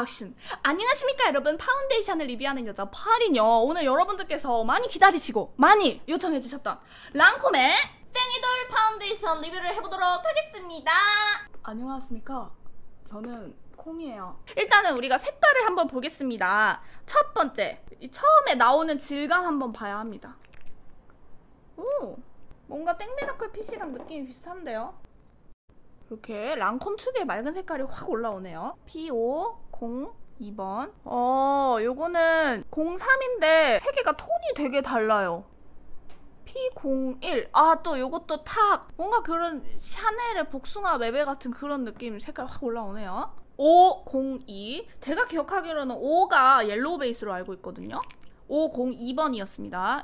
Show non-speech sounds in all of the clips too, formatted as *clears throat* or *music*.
액션 안녕하십니까 여러분. 파운데이션을 리뷰하는 여자 파린요 오늘 여러분들께서 많이 기다리시고 많이 요청해주셨던 랑콤의 땡이돌 파운데이션 리뷰를 해보도록 하겠습니다. 안녕하십니까? 저는 콤이에요. 일단은 우리가 색깔을 한번 보겠습니다. 첫 번째. 이 처음에 나오는 질감 한번 봐야 합니다. 오 뭔가 땡미라클 핏이랑 느낌이 비슷한데요? 이렇게 랑콤 특유의 맑은 색깔이 확 올라오네요. P5 0 2번. 어, 요거는 03인데 세 개가 톤이 되게 달라요. P01. 아, 또 요것도 탁. 뭔가 그런 샤넬의 복숭아 매배 같은 그런 느낌 색깔 확 올라오네요. 502. 제가 기억하기로는 5가 옐로우 베이스로 알고 있거든요. 502번이었습니다.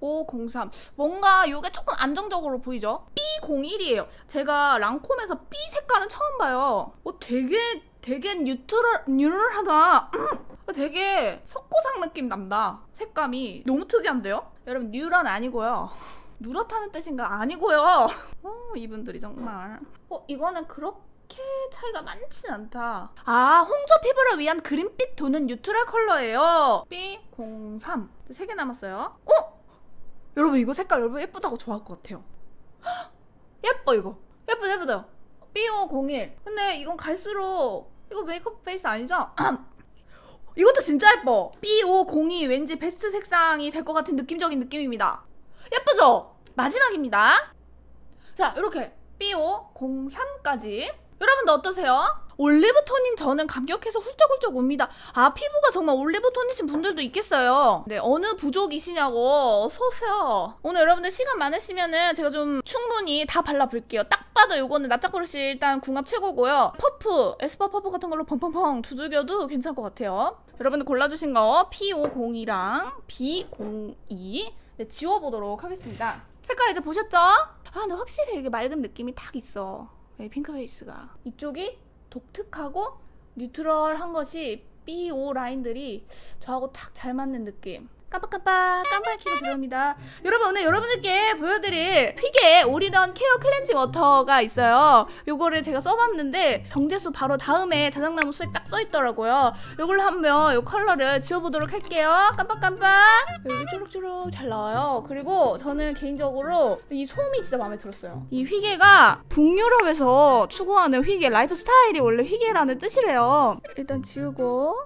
503 뭔가 이게 조금 안정적으로 보이죠? B01이에요 제가 랑콤에서 B 색깔은 처음 봐요 어 되게 되게 뉴트럴 뉴럴하다 음, 되게 석고상 느낌 난다 색감이 너무 특이한데요? 여러분 뉴런 아니고요 누렇다는 뜻인가? 아니고요 어, 이분들이 정말 어 이거는 그렇게 차이가 많진 않다 아 홍조 피부를 위한 그린빛 도는 뉴트럴 컬러예요 B03 세 개 남았어요 어? 여러분 이거 색깔 여러분 예쁘다고 좋아할 것 같아요. 예뻐 이거. 예쁘 예쁘죠? B501. 근데 이건 갈수록 이거 메이크업 베이스 아니죠? *clears throat* 이것도 진짜 예뻐. B502 왠지 베스트 색상이 될 것 같은 느낌적인 느낌입니다. 예쁘죠? 마지막입니다. 자 이렇게 B503까지. 여러분도 어떠세요? 올리브 톤인 저는 감격해서 훌쩍훌쩍 웁니다. 아 피부가 정말 올리브 톤이신 분들도 있겠어요. 네 어느 부족이시냐고 어서오세요. 오늘 여러분들 시간 많으시면은 제가 좀 충분히 다 발라볼게요. 딱 봐도 요거는 납작 브러쉬 일단 궁합 최고고요. 퍼프 에스파 퍼프 같은 걸로 펑펑펑 두들겨도 괜찮을 것 같아요. 여러분들 골라주신 거 P502랑 B02 네, 지워보도록 하겠습니다. 색깔 이제 보셨죠? 아 근데 확실히 이게 맑은 느낌이 탁 있어. 네, 핑크 베이스가 이쪽이 독특하고 뉴트럴한 것이 B5 라인들이 저하고 탁 잘 맞는 느낌 깜빡깜빡 깜빡 키고 들어옵니다. 여러분 오늘 여러분들께 보여드릴 픽의 올인원 케어 클렌징 워터가 있어요. 요거를 제가 써봤는데 정제수 바로 다음에 자작나무 수액 딱 써있더라고요. 요걸로 한번 요 컬러를 지워보도록 할게요. 깜빡깜빡. 여기 초록초록 잘 나와요. 그리고 저는 개인적으로 이 솜이 진짜 마음에 들었어요. 이 휘게가 북유럽에서 추구하는 휘게 라이프 스타일이 원래 휘게라는 뜻이래요. 일단 지우고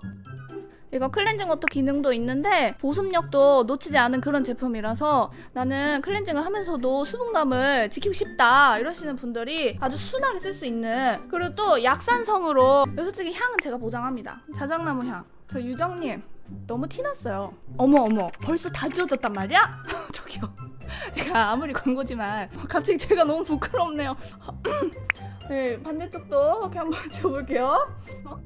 이거 클렌징 워터 기능도 있는데 보습력도 놓치지 않은 그런 제품이라서 나는 클렌징을 하면서도 수분감을 지키고 싶다 이러시는 분들이 아주 순하게 쓸 수 있는 그리고 또 약산성으로 솔직히 향은 제가 보장합니다. 자작나무 향저 유정님 너무 티났어요. 어머 어머. 벌써 다 지워졌단 말이야? *laughs* 저기요. 제가 아무리 광고지만 갑자기 제가 너무 부끄럽네요 *clears throat* 네, 반대쪽도 이렇게 한번 *laughs* 지워볼게요. 어?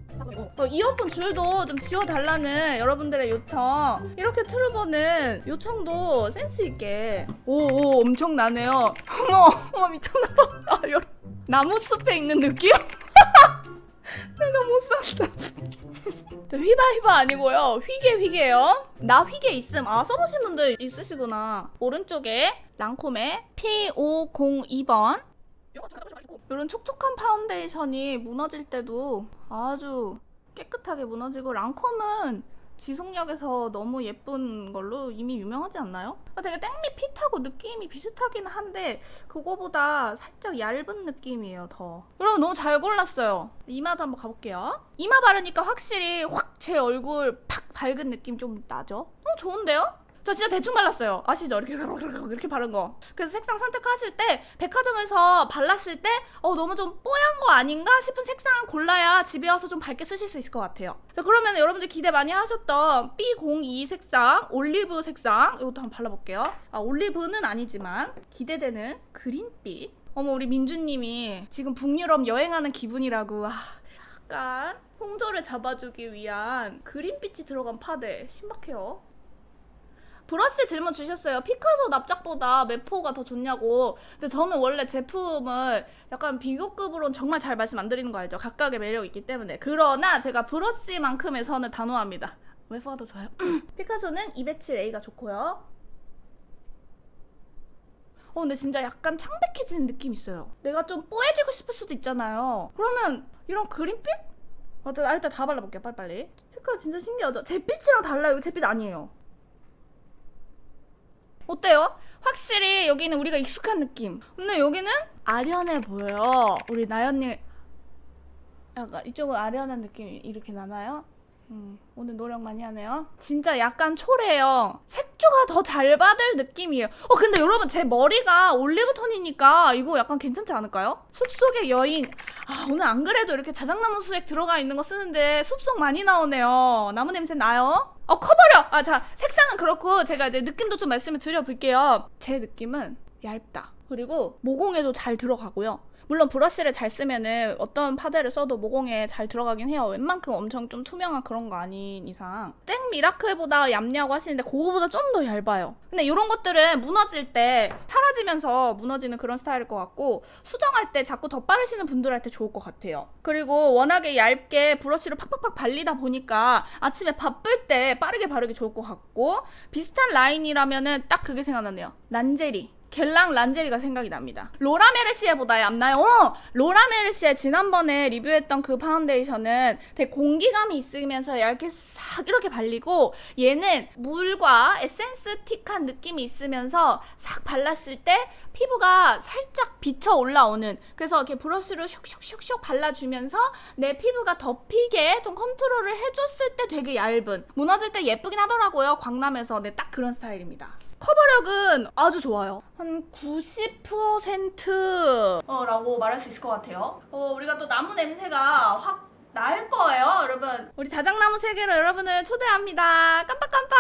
어, 이어폰 줄도 좀 지워달라는 여러분들의 요청. 이렇게 틀어보는 요청도 센스있게. 오 오 엄청나네요. 어머 어머 미쳤나봐. 아, 여, 나무 숲에 있는 느낌? *laughs* 내가 못 샀다 휘바 휘바 아니고요. 휘게 휘게요. 나 휘게 있음. 아 써보신 분들 있으시구나. 오른쪽에 랑콤의 P502번 이런 촉촉한 파운데이션이 무너질 때도 아주 깨끗하게 무너지고 랑콤은 지속력에서 너무 예쁜 걸로 이미 유명하지 않나요? 아, 되게 땡미 핏하고 느낌이 비슷하긴 한데 그거보다 살짝 얇은 느낌이에요 더 여러분 너무 잘 골랐어요 이마도 한번 가볼게요 이마 바르니까 확실히 확 제 얼굴 팍 밝은 느낌 좀 나죠? 어 좋은데요? 저 진짜 대충 발랐어요. 아시죠? 이렇게 *laughs* 이렇게 바른 거. 그래서 색상 선택하실 때 백화점에서 발랐을 때 어, 너무 좀 뽀얀 거 아닌가 싶은 색상을 골라야 집에 와서 좀 밝게 쓰실 수 있을 것 같아요. 자, 그러면 여러분들 기대 많이 하셨던 B02 색상, 올리브 색상 이것도 한번 발라볼게요. 아, 올리브는 아니지만 기대되는 그린빛. 어머 우리 민주님이 지금 북유럽 여행하는 기분이라고 아, 약간 홍조를 잡아주기 위한 그린빛이 들어간 파데 신박해요. 브러쉬 질문 주셨어요. 피카소 납작보다 메포가 더 좋냐고. 근데 저는 원래 제품을 약간 비교급으로는 정말 잘 말씀 안 드리는 거 알죠? 각각의 매력이 있기 때문에. 그러나 제가 브러쉬만큼의 선을 단호합니다. 메포가 더 좋아요. *clears throat* 피카소는 207A가 좋고요. 어 근데 진짜 약간 창백해지는 느낌 있어요. 내가 좀 뽀해지고 싶을 수도 있잖아요. 그러면 이런 그린빛? 아, 나 일단 다 발라볼게요 빨리빨리 색깔 진짜 신기하죠? 잿빛이랑 달라요 이거 잿빛 아니에요 어때요? 확실히 여기는 우리가 익숙한 느낌 근데 여기는 아련해 보여요 우리 나연님 약간 이쪽은 아련한 느낌이 이렇게 나나요? 음, 오늘 노력 많이 하네요. 진짜 약간 초래요. 색조가 더 잘 받을 느낌이에요. 어, 근데 여러분, 제 머리가 올리브 톤이니까 이거 약간 괜찮지 않을까요? 숲속의 여인. 아, 오늘 안 그래도 이렇게 자작나무 수액 들어가 있는 거 쓰는데 숲속 많이 나오네요. 나무 냄새 나요? 어, 커버려! 아, 자, 색상은 그렇고 제가 이제 느낌도 좀 말씀을 드려볼게요. 제 느낌은 얇다. 그리고 모공에도 잘 들어가고요. 물론 브러쉬를 잘 쓰면은 어떤 파데를 써도 모공에 잘 들어가긴 해요. 웬만큼 엄청 좀 투명한 그런 거 아닌 이상. 땡 미라클보다 얇냐고 하시는데 그거보다 좀 더 얇아요. 근데 이런 것들은 무너질 때 사라지면서 무너지는 그런 스타일일 것 같고 수정할 때 자꾸 덧바르시는 분들한테 좋을 것 같아요. 그리고 워낙에 얇게 브러쉬로 팍팍팍 발리다 보니까 아침에 바쁠 때 빠르게 바르기 좋을 것 같고 비슷한 라인이라면은 딱 그게 생각나네요. 란제리. 겔랑 란제리가 생각이 납니다. 로라 메르시에보다 얇나요? 어! 로라 메르시에 지난번에 리뷰했던 그 파운데이션은 되게 공기감이 있으면서 얇게 싹 이렇게 발리고 얘는 물과 에센스틱한 느낌이 있으면서 싹 발랐을 때 피부가 살짝 비쳐 올라오는 그래서 이렇게 브러쉬로 슉슉슉슉 발라주면서 내 피부가 덮이게 좀 컨트롤을 해줬을 때 되게 얇은 무너질 때 예쁘긴 하더라고요 광남에서 네 딱 그런 스타일입니다. 커버력은 아주 좋아요. 한 90%라고 말할 수 있을 것 같아요. 어, 우리가 또 나무 냄새가 확날 거예요, 여러분. 우리 자작나무 세계로 여러분을 초대합니다. 깜빡깜빡.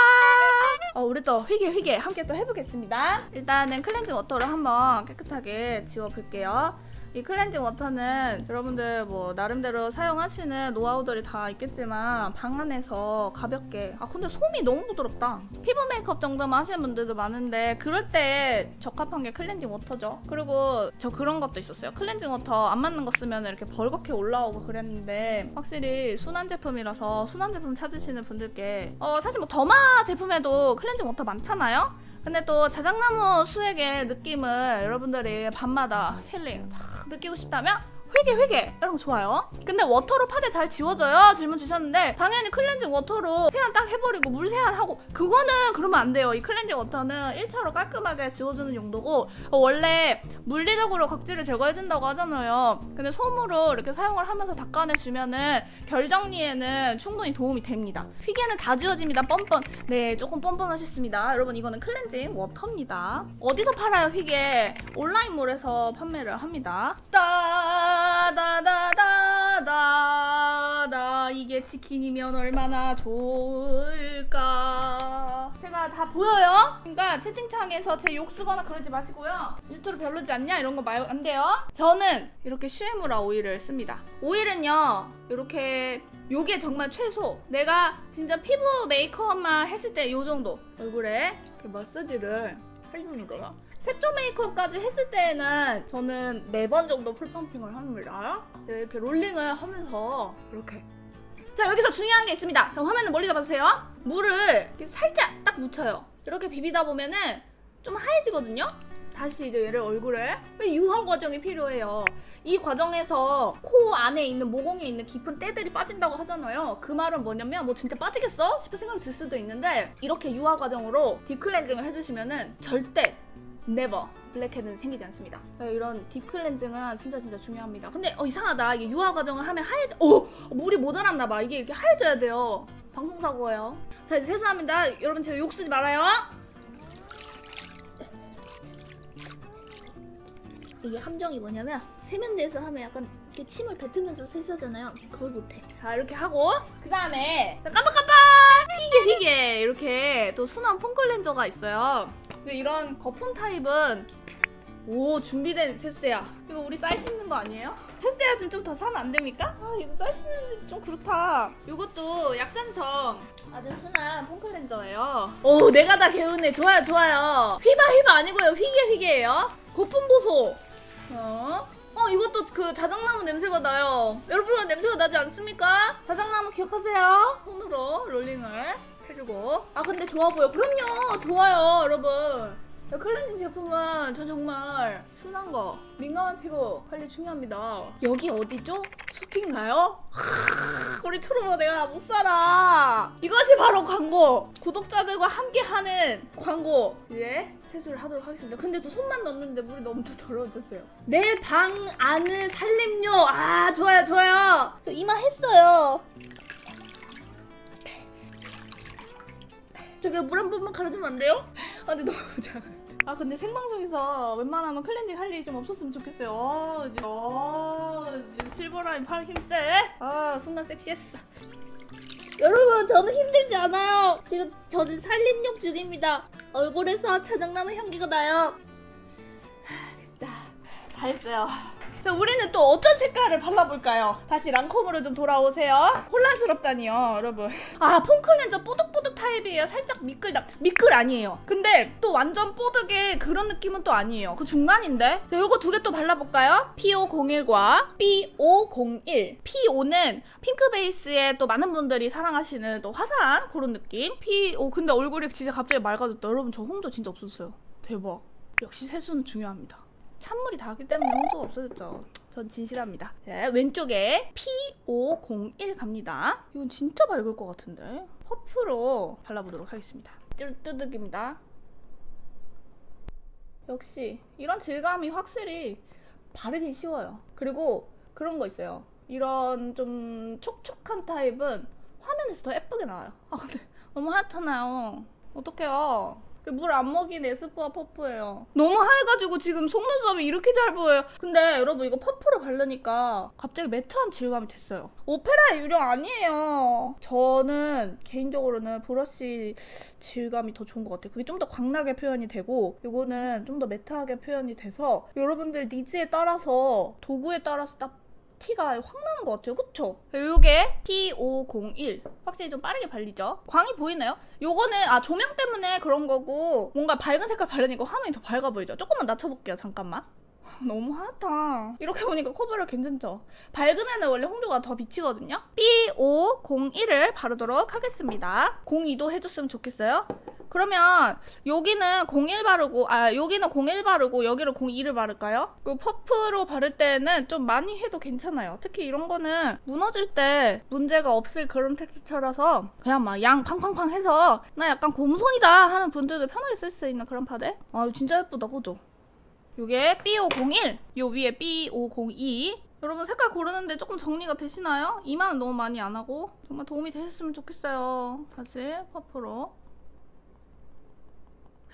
어, 우리 또 휘게 휘게 함께 또 해보겠습니다. 일단은 클렌징 워터를 한번 깨끗하게 지워볼게요. 이 클렌징 워터는 여러분들 뭐 나름대로 사용하시는 노하우들이 다 있겠지만 방 안에서 가볍게 아 근데 솜이 너무 부드럽다. 피부 메이크업 정도만 하시는 분들도 많은데 그럴 때 적합한 게 클렌징 워터죠. 그리고 저 그런 것도 있었어요. 클렌징 워터 안 맞는 거 쓰면 이렇게 벌겋게 올라오고 그랬는데 확실히 순한 제품이라서 순한 제품 찾으시는 분들께 어 사실 뭐 더마 제품에도 클렌징 워터 많잖아요 근데 또 자작나무 수액의 느낌을 여러분들이 밤마다 힐링 싹 느끼고 싶다면 회개 회개 이런 거 좋아요? 근데 워터로 파데 잘 지워져요? 질문 주셨는데 당연히 클렌징 워터로 세안 딱 해버리고 물 세안하고 그거는 그러면 안 돼요. 이 클렌징 워터는 1차로 깔끔하게 지워주는 용도고 어, 원래 물리적으로 각질을 제거해준다고 하잖아요. 근데 솜으로 이렇게 사용을 하면서 닦아내주면은 결 정리에는 충분히 도움이 됩니다. 휘게는 다 지워집니다. 뻔뻔. 네 조금 뻔뻔하셨습니다. 여러분 이거는 클렌징 워터입니다. 어디서 팔아요 휘게 온라인몰에서 판매를 합니다. 따 다다다다다 이게 치킨이면 얼마나 좋을까 제가 다 보여요? 그러니까 채팅창에서 제 욕 쓰거나 그러지 마시고요 유튜브 별로지 않냐 이런 거 말 안 돼요 저는 이렇게 슈에무라 오일을 씁니다 오일은요 이렇게 요게 정말 최소 내가 진짜 피부 메이크업만 했을 때 요 정도 얼굴에 이렇게 마사지를 해주는 거야 색조 메이크업까지 했을 때는 저는 네 번 정도 풀펌핑을 합니다. 네, 이렇게 롤링을 하면서 이렇게 자 여기서 중요한 게 있습니다. 자 화면을 멀리 잡아주세요. 물을 살짝 딱 묻혀요. 이렇게 비비다 보면은 좀 하얘지거든요. 다시 이제 얘를 얼굴에 유화 과정이 필요해요. 이 과정에서 코 안에 있는 모공에 있는 깊은 때들이 빠진다고 하잖아요. 그 말은 뭐냐면 뭐 진짜 빠지겠어? 싶은 생각이 들 수도 있는데 이렇게 유화 과정으로 딥클렌징을 해주시면은 절대 never 블랙헤드는 생기지 않습니다. 이런 딥 클렌징은 진짜 진짜 중요합니다. 근데 어, 이상하다. 이게 유화 과정을 하면 하얘져. 오! 물이 모자랐나 봐. 이게 이렇게 하얘져야 돼요. 방송 사고예요. 자 이제 세수합니다. 여러분 제가 욕 쓰지 말아요. 이게 함정이 뭐냐면 세면대에서 하면 약간 이렇게 침을 뱉으면서 세수하잖아요. 그걸 못해. 자 이렇게 하고 그 다음에 깜빡깜빡 휘게 휘게 이렇게 또 순한 폼 클렌저가 있어요. 근데 이런 거품 타입은 오 준비된 세수대야 이거 우리 쌀 씻는 거 아니에요? 세수대야 좀 좀 더 사면 안 됩니까? 아 이거 쌀 씻는 좀 그렇다 이것도 약산성 아주 순한 폼클렌저예요 오 내가 다 개운해 좋아요 좋아요 휘바 휘바 아니고요 휘게 휘게예요 거품 보소 어? 어 이것도 그 자작나무 냄새가 나요 여러분 냄새가 나지 않습니까? 자작나무 기억하세요? 손으로 롤링을 해주고 아 근데 좋아 보여 그럼요 좋아요 여러분 클렌징 제품은 전 정말 순한 거 민감한 피부 관리 중요합니다 여기 어디죠? 숲인가요? 우리 트루버 내가 못 살아. 이것이 바로 광고. 구독자들과 함께하는 광고. 이제 세수를 하도록 하겠습니다. 근데 저 손만 넣었는데 물이 너무 더 더러워졌어요. 내 방 안은 살림료. 아 좋아요 좋아요. 저 이마 했어요. 저기 물 한 번만 갈아주면 안 돼요? 아 근데 너무 작아요. 아 근데 생방송에서 웬만하면 클렌징 할 일이 좀 없었으면 좋겠어요. 어, 이제, 어, 이제 실버라인 팔 힘세. 아 순간 섹시했어. 여러분 저는 힘들지 않아요. 지금 저는 살림욕 중입니다. 얼굴에서 자작나무 향기가 나요. 하, 됐다. 다 했어요. 자, 우리는 또 어떤 색깔을 발라볼까요? 다시 랑콤으로 좀 돌아오세요. 혼란스럽다니요, 여러분. 아, 폼클렌저 뽀득뽀득 타입이에요. 살짝 미끌다. 미끌 아니에요. 근데 또 완전 뽀득의 그런 느낌은 또 아니에요. 그 중간인데? 자, 요거 두 개 또 발라볼까요? P501과 B501. P5는 핑크 베이스에 또 많은 분들이 사랑하시는 또 화사한 그런 느낌. P5, 근데 얼굴이 진짜 갑자기 맑아졌다. 여러분, 저 홍조 진짜 없었어요. 대박. 역시 세수는 중요합니다. 찬물이 닿기 때문에 홍조가 없어졌죠. 전 진실합니다. 네, 왼쪽에 P501 갑니다. 이건 진짜 밝을 것 같은데. 퍼프로 발라보도록 하겠습니다. 뚜둑입니다. 역시 이런 질감이 확실히 바르기 쉬워요. 그리고 그런 거 있어요. 이런 좀 촉촉한 타입은 화면에서 더 예쁘게 나와요. 아 근데 너무 하얗잖아요. 어떡해요. 물 안 먹인 에스쁘아 퍼프예요. 너무 하얘가지고 지금 속눈썹이 이렇게 잘 보여요. 근데 여러분 이거 퍼프로 바르니까 갑자기 매트한 질감이 됐어요. 오페라의 유령 아니에요. 저는 개인적으로는 브러쉬 질감이 더 좋은 것 같아요. 그게 좀 더 광나게 표현이 되고 이거는 좀 더 매트하게 표현이 돼서 여러분들 니즈에 따라서 도구에 따라서 딱 티가 확 나는 것 같아요. 그쵸? 요게 P501. 확실히 좀 빠르게 발리죠? 광이 보이나요? 요거는 아 조명 때문에 그런 거고 뭔가 밝은 색깔 바르니까 화면이 더 밝아 보이죠? 조금만 낮춰볼게요. 잠깐만. 너무 하얗다. 이렇게 보니까 커버력 괜찮죠? 밝으면 원래 홍조가 더 비치거든요? B501을 바르도록 하겠습니다. 02도 해줬으면 좋겠어요. 그러면 여기는 01 바르고 아 여기는 01 바르고 여기를 02를 바를까요? 그 퍼프로 바를 때는 좀 많이 해도 괜찮아요. 특히 이런 거는 무너질 때 문제가 없을 그런 텍스처라서 그냥 막 양 팡팡팡 해서 나 약간 곰손이다 하는 분들도 편하게 쓸 수 있는 그런 파데? 아 진짜 예쁘다 그죠? 요게 B501, 요 위에 B502. 여러분 색깔 고르는데 조금 정리가 되시나요? 이만은 너무 많이 안 하고 정말 도움이 되셨으면 좋겠어요. 다시 퍼프로.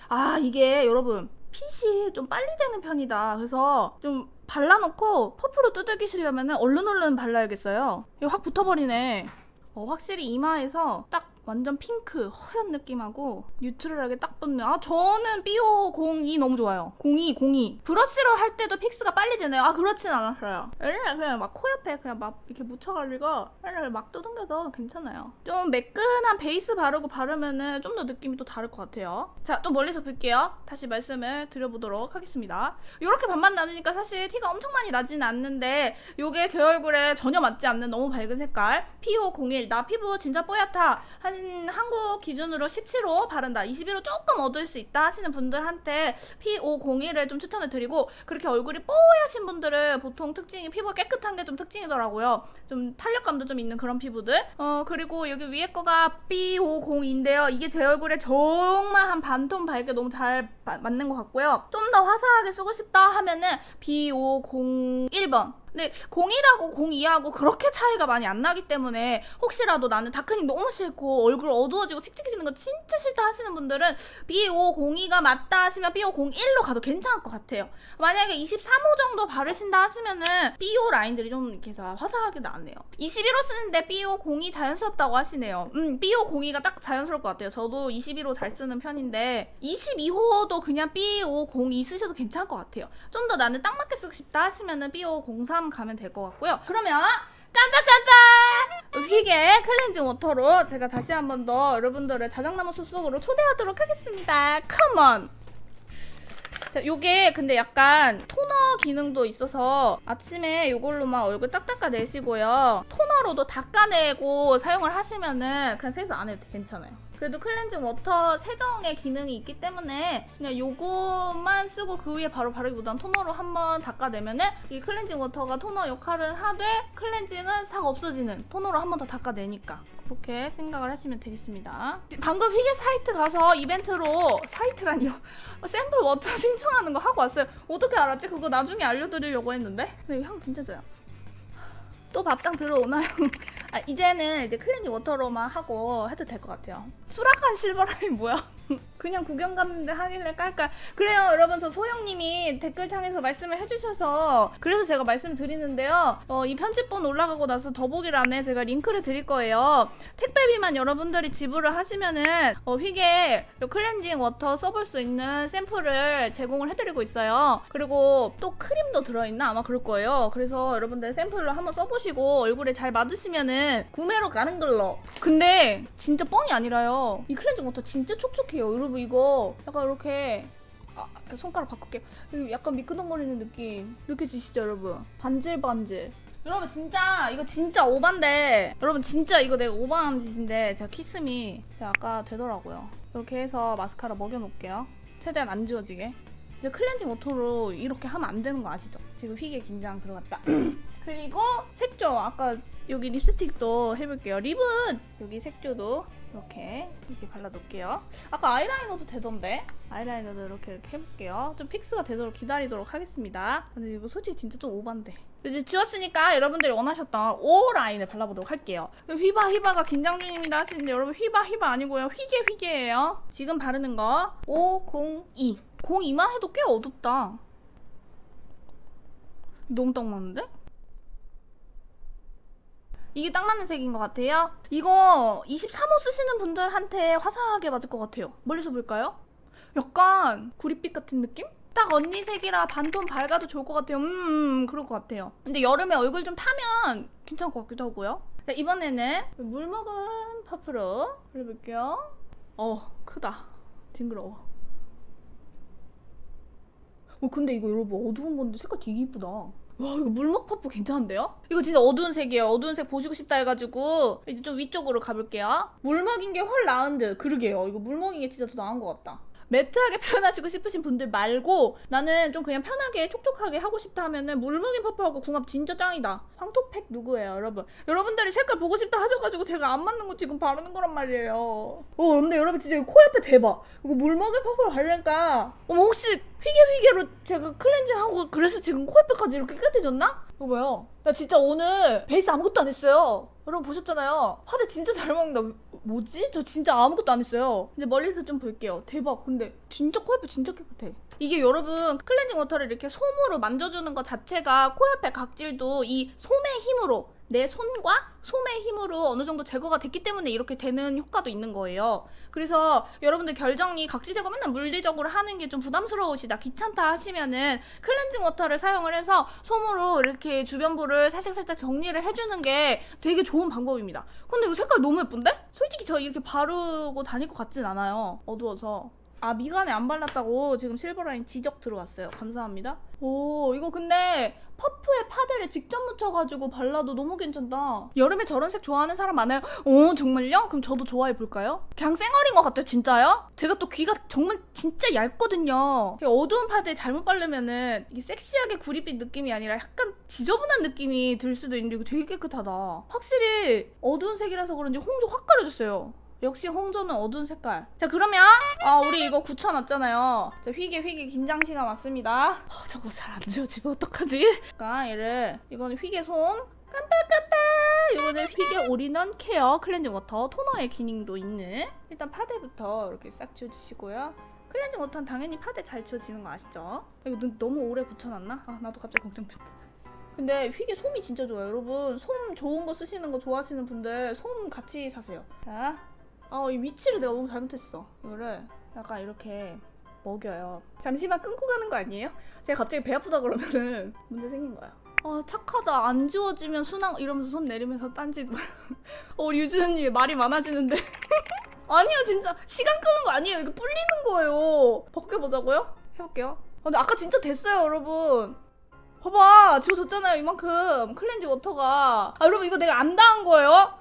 아 이게 여러분 핏이 좀 빨리 되는 편이다. 그래서 좀 발라놓고 퍼프로 두들기시려면 얼른 얼른 발라야겠어요. 이거 확 붙어버리네. 어, 확실히 이마에서 딱 완전 핑크 허연 느낌하고 뉴트럴하게 딱 붙는. 아 저는 B502 너무 좋아요. 02 02 브러쉬로 할 때도 픽스가 빨리 되네요. 아 그렇진 않았어요. 옛날에 그냥 막 코 옆에 그냥 막 이렇게 묻혀가지고 옛날에 막 두둥겨도 괜찮아요. 좀 매끈한 베이스 바르고 바르면은 좀 더 느낌이 또 다를 것 같아요. 자또 멀리서 볼게요. 다시 말씀을 드려보도록 하겠습니다. 이렇게 반반 나누니까 사실 티가 엄청 많이 나지는 않는데 요게 제 얼굴에 전혀 맞지 않는 너무 밝은 색깔. P501 나 피부 진짜 뽀얗다. 한 한국 기준으로 17호 바른다. 21호 조금 어두울 수 있다 하시는 분들한테 P501을 좀 추천을 드리고 그렇게 얼굴이 뽀얗신 분들은 보통 특징이 피부가 깨끗한 게 좀 특징이더라고요. 좀 탄력감도 좀 있는 그런 피부들. 어 그리고 여기 위에 거가 B502인데요. 이게 제 얼굴에 정말 한 반톤 밝게 너무 잘 마, 맞는 것 같고요. 좀 더 화사하게 쓰고 싶다 하면은 B501번 근데 01하고 02하고 그렇게 차이가 많이 안 나기 때문에 혹시라도 나는 다크닝 너무 싫고 얼굴 어두워지고 칙칙해지는 거 진짜 싫다 하시는 분들은 B502가 맞다 하시면 B501로 가도 괜찮을 것 같아요. 만약에 23호 정도 바르신다 하시면은 B5 라인들이 좀 이렇게 다 화사하게 나네요. 21호 쓰는데 B502 자연스럽다고 하시네요. 음, B502가 딱 자연스러울 것 같아요. 저도 21호 잘 쓰는 편인데 22호도 그냥 B502 쓰셔도 괜찮을 것 같아요. 좀 더 나는 딱 맞게 쓰고 싶다 하시면은 B503 가면 될 것 같고요. 그러면 깜짝깜짝! 휘게 클렌징 워터로 제가 다시 한 번 더 여러분들을 자작나무 숲속으로 초대하도록 하겠습니다. 컴온! 자, 요게 근데 약간 토너 기능도 있어서 아침에 이걸로만 얼굴 딱 닦아내시고요. 토너로도 닦아내고 사용을 하시면은 그냥 세수 안 해도 괜찮아요. 그래도 클렌징 워터 세정의 기능이 있기 때문에 그냥 요거만 쓰고 그 위에 바로 바르기보단 토너로 한번 닦아내면은 이 클렌징 워터가 토너 역할을 하되 클렌징은 싹 없어지는 토너로 한 번 더 닦아내니까 그렇게 생각을 하시면 되겠습니다. 방금 휘게 사이트 가서 이벤트로 사이트라니요. *laughs* 샘플 워터 *laughs* 신청하는 거 하고 왔어요. 어떻게 알았지? 그거 나중에 알려드리려고 했는데. 근데 향 진짜 좋아요. 또 밥상 들어오나요? *laughs* 아, 이제는 이제 클렌징 워터로만 하고 해도 될 것 같아요. 수락한 실버라인 뭐야? *laughs* 그냥 구경 갔는데 하길래 깔깔. 그래요, 여러분. 저 소영님이 댓글창에서 말씀을 해주셔서 그래서 제가 말씀드리는데요. 어, 이 편집본 올라가고 나서 더보기란에 제가 링크를 드릴 거예요. 택배비만 여러분들이 지불을 하시면은 어, 휘게 요 클렌징 워터 써볼 수 있는 샘플을 제공을 해드리고 있어요. 그리고 또 크림도 들어있나 아마 그럴 거예요. 그래서 여러분들 샘플로 한번 써보시고 얼굴에 잘 맞으시면은 구매로 가는 걸로. 근데 진짜 뻥이 아니라요. 이 클렌징 워터 진짜 촉촉해 요. 여러분 이거 약간 이렇게 아, 손가락 바꿀게요. 이거 약간 미끄덩거리는 느낌 느껴지시죠, 여러분? 반질반질. 여러분 진짜 이거 진짜 오반데 여러분 진짜 이거 내가 오반한 짓인데 제가 키스미 제가 아까 되더라고요. 이렇게 해서 마스카라 먹여놓을게요. 최대한 안 지워지게. 이제 클렌징 워터로 이렇게 하면 안 되는 거 아시죠? 지금 휘게 긴장 들어갔다. *clears throat* 그리고 색조 아까 여기 립스틱도 해볼게요. 립은 여기 색조도 이렇게 이렇게 발라놓을게요. 아까 아이라이너도 되던데 아이라이너도 이렇게 이렇게 해볼게요. 좀 픽스가 되도록 기다리도록 하겠습니다. 근데 이거 솔직히 진짜 좀 오반데. 이제 지웠으니까 여러분들이 원하셨던 O 라인을 발라보도록 할게요. 휘바 휘바가 긴장 중입니다 하시는데 여러분 휘바 휘바 아니고요. 휘게 휘게예요. 지금 바르는 거 502. 02만 해도 꽤 어둡다. 너무 딱 맞는데? 이게 딱 맞는 색인 것 같아요. 이거 23호 쓰시는 분들한테 화사하게 맞을 것 같아요. 멀리서 볼까요? 약간 구릿빛 같은 느낌? 딱 언니 색이라 반톤 밝아도 좋을 것 같아요. 음, 그럴 것 같아요. 근데 여름에 얼굴 좀 타면 괜찮을 것 같기도 하고요. 자, 이번에는 물 먹은 퍼프로 올려볼게요. 어, 크다. 징그러워. 어, 근데 이거 여러분 어두운 건데 색깔 되게 이쁘다. 와 이거 물먹 퍼프 괜찮은데요? 이거 진짜 어두운 색이에요. 어두운 색 보시고 싶다 해가지고 이제 좀 위쪽으로 가볼게요. 물먹인 게 훨 나은 듯. 그러게요. 이거 물먹인 게 진짜 더 나은 것 같다. 매트하게 *laughs* 표현하시고 싶으신 분들 말고 나는 좀 그냥 편하게 촉촉하게 하고 싶다 하면은 물먹인 퍼프하고 궁합 진짜 짱이다. 황토팩 누구예요 여러분? 여러분들이 색깔 보고 싶다 하셔가지고 제가 안 맞는 거 지금 바르는 거란 말이에요. 어 근데 여러분 진짜 코 옆에 대박. 이거 물먹인 퍼프를 바르니까 어머 혹시 휘게 휘게로 제가 클렌징 하고 그래서 지금 코 옆에까지 이렇게 깨끗해졌나? 이거 뭐야? 나 진짜 오늘 베이스 아무것도 안 했어요. 여러분 보셨잖아요. 화대 진짜 잘 먹는다. 뭐지? 저 진짜 아무것도 안 했어요. 이제 멀리서 좀 볼게요. 대박. 근데 진짜 코옆에 진짜 깨끗해. 이게 여러분 클렌징 워터를 이렇게 솜으로 만져주는 것 자체가 코옆에 각질도 이 솜의 힘으로 내 손과 솜의 힘으로 어느 정도 제거가 됐기 때문에 이렇게 되는 효과도 있는 거예요. 그래서 여러분들 결정이 각질 제거 맨날 물리적으로 하는 게 좀 부담스러우시다, 귀찮다 하시면은 클렌징 워터를 사용을 해서 솜으로 이렇게 주변부를 살짝살짝 정리를 해주는 게 되게 좋은 방법입니다. 근데 이거 색깔 너무 예쁜데? 솔직히 저 이렇게 바르고 다닐 것 같진 않아요. 어두워서. 아 미간에 안 발랐다고 지금 실버라인 지적 들어왔어요. 감사합니다. 오 이거 근데 퍼프에 파데를 직접 묻혀가지고 발라도 너무 괜찮다. 여름에 저런 색 좋아하는 사람 많아요? 오 정말요? 그럼 저도 좋아해 볼까요? 그냥 쌩얼인 것 같아요 진짜요? 제가 또 귀가 정말 진짜 얇거든요. 어두운 파데 잘못 바르면은 섹시하게 구릿빛 느낌이 아니라 약간 지저분한 느낌이 들 수도 있는데 이거 되게 깨끗하다. 확실히 어두운 색이라서 그런지 홍조 확 가려졌어요. 역시 홍조는 어두운 색깔. 자 그러면 아 우리 이거 굳혀놨잖아요. 자 휘게 휘게 긴장 시간 왔습니다. 어, 저거 잘 안 지워지면 어떡하지? 그러니까 얘를 이거는 휘게 솜 깜빡깜빡 이거는 휘게 올인원 케어 클렌징 워터 토너의 기능도 있는 일단 파데부터 이렇게 싹 지워주시고요. 클렌징 워터는 당연히 파데 잘 지워지는 거 아시죠? 이거 눈 너무 오래 굳혀놨나? 아 나도 갑자기 걱정된다. 근데 휘게 솜이 진짜 좋아요. 여러분 솜 좋은 거 쓰시는 거 좋아하시는 분들 솜 같이 사세요. 자, 어, 이 위치를 내가 너무 잘못했어. 이거를 약간 이렇게 먹여요. 잠시만 끊고 가는 거 아니에요? 제가 갑자기 배 아프다 그러면은 *laughs* 문제 생긴 거야. 아 착하다 안 지워지면 순항 이러면서 손 내리면서 딴짓 *laughs* 어 유주현님 말이 많아지는데 *laughs* 아니요 진짜 시간 끄는 거 아니에요 이거 불리는 거예요 벗겨보자고요? 해볼게요 아, 근데 아까 진짜 됐어요 여러분 봐봐 지워졌잖아요 이만큼 클렌지 워터가 아 여러분 이거 내가 안 당한 거예요?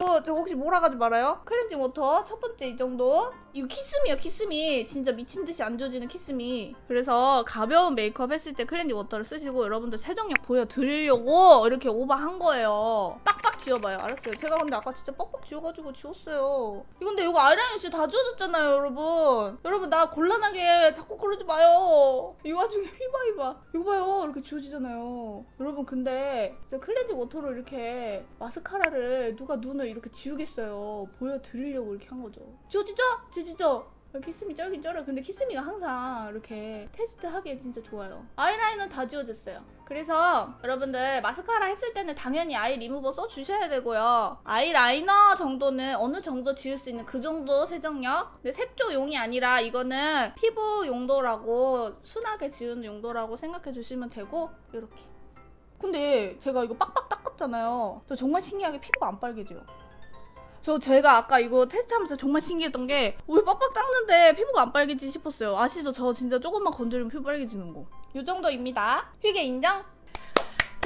어, 저 혹시 몰아가지 말아요. 클렌징 워터 첫 번째 이 정도. 이거 키스미요, 키스미. 진짜 미친 듯이 안 지워지는 키스미. 그래서 가벼운 메이크업 했을 때 클렌징 워터를 쓰시고 여러분들 세정력 보여드리려고 이렇게 오버한 거예요. 빡빡 지워봐요. 알았어요. 제가 근데 아까 진짜 빡빡 지워가지고 지웠어요. 이거 근데 이거 아이라인 진짜 다 지워졌잖아요, 여러분. 여러분 나 곤란하게 자꾸 그러지 마요. 이 와중에 *laughs* 휘바휘바. 이거 봐요. 이렇게 지워지잖아요. 여러분 근데 진짜 클렌징 워터로 이렇게 마스카라를 누가 눈을 이렇게 지우겠어요. 보여드리려고 이렇게 한 거죠. 지워지죠? 지워지죠? 키스미 쩔긴 쩔어요. 근데 키스미가 항상 이렇게 테스트하기에 진짜 좋아요. 아이라인은 다 지워졌어요. 그래서 여러분들 마스카라 했을 때는 당연히 아이 리무버 써주셔야 되고요. 아이라이너 정도는 어느 정도 지울 수 있는 그 정도 세정력. 근데 색조용이 아니라 이거는 피부 용도라고 순하게 지우는 용도라고 생각해 주시면 되고 이렇게. 근데 제가 이거 빡빡 닦았잖아요. 저 정말 신기하게 피부가 안 빨개져요. 저 제가 아까 이거 테스트하면서 정말 신기했던 게 왜 빡빡 닦는데 피부가 안 빨개지지 싶었어요. 아시죠? 저 진짜 조금만 건드리면 피부 빨개지는 거. 요 정도입니다. 휘게 인정?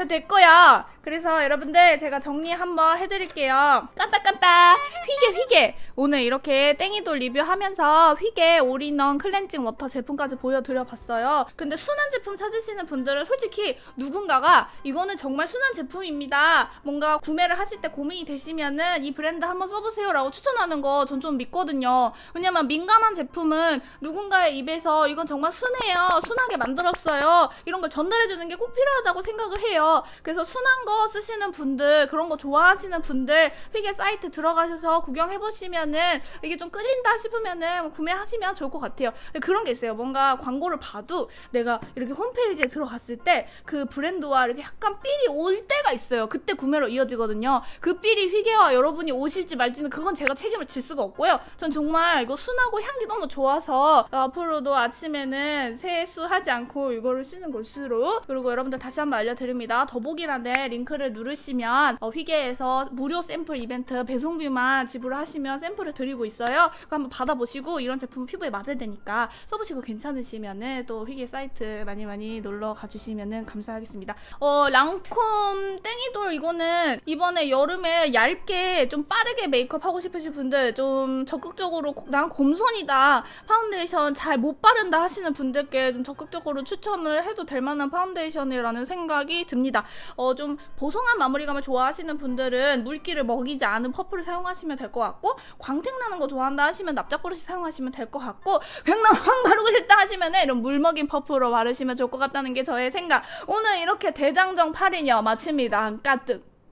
자 됐고요. 그래서 여러분들 제가 정리 한번 해드릴게요. 깜빡깜빡 휘게 휘게 오늘 이렇게 땡이돌 리뷰하면서 휘게 올인원 클렌징 워터 제품까지 보여드려 봤어요. 근데 순한 제품 찾으시는 분들은 솔직히 누군가가 이거는 정말 순한 제품입니다. 뭔가 구매를 하실 때 고민이 되시면은 이 브랜드 한번 써보세요 라고 추천하는 거 전 좀 믿거든요. 왜냐면 민감한 제품은 누군가의 입에서 이건 정말 순해요. 순하게 만들었어요. 이런 걸 전달해주는 게 꼭 필요하다고 생각을 해요. 그래서 순한 거 쓰시는 분들 그런 거 좋아하시는 분들 휘게 사이트 들어가셔서 구경해보시면은 이게 좀 끌린다 싶으면은 구매하시면 좋을 것 같아요. 그런 게 있어요. 뭔가 광고를 봐도 내가 이렇게 홈페이지에 들어갔을 때 그 브랜드와 이렇게 약간 삘이 올 때가 있어요. 그때 구매로 이어지거든요. 그 삘이 휘게와 여러분이 오실지 말지는 그건 제가 책임을 질 수가 없고요. 전 정말 이거 순하고 향기 너무 좋아서 어, 앞으로도 아침에는 세수 하지 않고 이거를 쓰는 것으로 그리고 여러분들 다시 한번 알려드립니다. 더보기란에 링크를 누르시면 어, 휘게에서 무료 샘플 이벤트 배송비만 지불하시면 샘플을 드리고 있어요. 한번 받아보시고 이런 제품 피부에 맞을 테니까 써보시고 괜찮으시면은 또 휘게 사이트 많이 많이 놀러 가주시면은 감사하겠습니다. 어 랑콤 땡이돌 이거는 이번에 여름에 얇게 좀 빠르게 메이크업 하고 싶으신 분들 좀 적극적으로 난 곰손이다 파운데이션 잘 못 바른다 하시는 분들께 좀 적극적으로 추천을 해도 될 만한 파운데이션이라는 생각이 듭니다. 어 좀 보송한 마무리감을 좋아하시는 분들은 물기를 먹이지 않은 퍼플을 사용하시면 될 것 같고 광택 나는 거 좋아한다 하시면 납작브러쉬 사용하시면 될 것 같고 백남 확 바르고 싶다 하시면 이런 물 먹인 퍼플로 바르시면 좋을 것 같다는 게 저의 생각. 오늘 이렇게 대장정 8이녀 마칩니다. 까뜩.